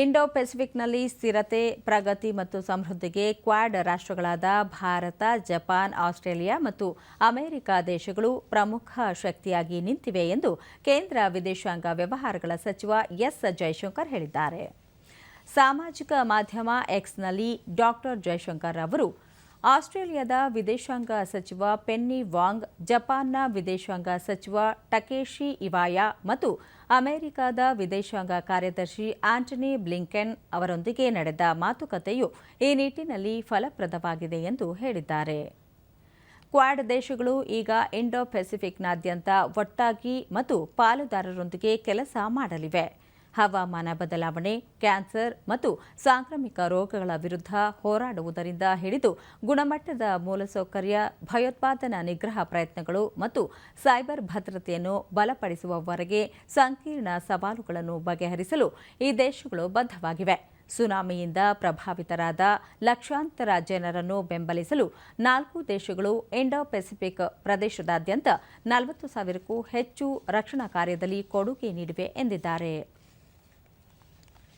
Indo ಪೆಸಿಫಿಕ್ನಲ್ಲಿ ಸ್ಥಿರತೆ, ಪ್ರಗತಿ ಮತ್ತು ಸಮೃದ್ಧಿಗೆ ಕ್ವಾಡ್ ರಾಷ್ಟ್ರಗಳಾದ ಭಾರತ, ಜಪಾನ್, ಆಸ್ಟ್ರೇಲಿಯಾ ಮತ್ತು ಅಮೆರಿಕ ದೇಶಗಳು ಪ್ರಮುಖ ಶಕ್ತಿಯಾಗಿ ನಿಂತಿವೆ ಎಂದು ಕೇಂದ್ರ ವಿದೇಶಾಂಗ ವ್ಯವಹಾರಗಳ ಸಚಿವ ಎಸ್. ಜೈಶಂಕರ್ ಹೇಳಿದ್ದಾರೆ. ಸಾಮಾಜಿಕ ಮಾಧ್ಯಮ ಎಕ್ಸ್ನಲ್ಲಿ ಡಾಕ್ಟರ್ ಜೈಶಂಕರ್ ಅವರು ಆಸ್ಟ್ರೇಲಿಯಾದ ವಿದೇಶಾಂಗ ಸಚಿವ ಪೆನ್ನಿ ವಾಂಗ್, ಜಪಾನ್ನ ವಿದೇಶಾಂಗ ಸಚಿವ ಟಕೇಶಿ ಇವಾಯ ಮತ್ತು ಅಮೆರಿಕದ ವಿದೇಶಾಂಗ ಕಾರ್ಯದರ್ಶಿ ಆಂಟನಿ ಬ್ಲಿಂಕೆನ್ ಅವರೊಂದಿಗೆ ನಡೆದ ಮಾತುಕತೆಯು ಈ ನಿಟ್ಟಿನಲ್ಲಿ ಫಲಪ್ರದವಾಗಿದೆ ಎಂದು ಹೇಳಿದ್ದಾರೆ. ಕ್ವಾಡ್ ದೇಶಗಳು ಈಗ ಇಂಡೋ ಪೆಸಿಫಿಕ್ನಾದ್ಯಂತ ಒಟ್ಟಾಗಿ ಮತ್ತು ಪಾಲುದಾರರೊಂದಿಗೆ ಕೆಲಸ ಮಾಡಲಿವೆ. ಹವಾಮಾನ ಬದಲಾವಣೆ, ಕ್ಯಾನ್ಸರ್ ಮತ್ತು ಸಾಂಕ್ರಾಮಿಕ ರೋಗಗಳ ವಿರುದ್ಧ ಹೋರಾಡುವುದರಿಂದ ಹಿಡಿದು ಗುಣಮಟ್ಟದ ಮೂಲಸೌಕರ್ಯ, ಭಯೋತ್ಪಾದನಾ ನಿಗ್ರಹ ಪ್ರಯತ್ನಗಳು ಮತ್ತು ಸೈಬರ್ ಭದ್ರತೆಯನ್ನು ಬಲಪಡಿಸುವವರೆಗೆ ಸಂಕೀರ್ಣ ಸವಾಲುಗಳನ್ನು ಬಗೆಹರಿಸಲು ಈ ದೇಶಗಳು ಬದ್ಧವಾಗಿವೆ. ಸುನಾಮಿಯಿಂದ ಪ್ರಭಾವಿತರಾದ ಲಕ್ಷಾಂತರ ಜನರನ್ನು ಬೆಂಬಲಿಸಲು ನಾಲ್ಕು ದೇಶಗಳು ಇಂಡೋ ಪೆಸಿಫಿಕ್ ಪ್ರದೇಶದಾದ್ಯಂತ ನಲವತ್ತು ಸಾವಿರಕ್ಕೂ ಹೆಚ್ಚು ರಕ್ಷಣಾ ಕಾರ್ಯದಲ್ಲಿ ಕೊಡುಗೆ ನೀಡಿವೆ ಎಂದಿದ್ದಾರೆ.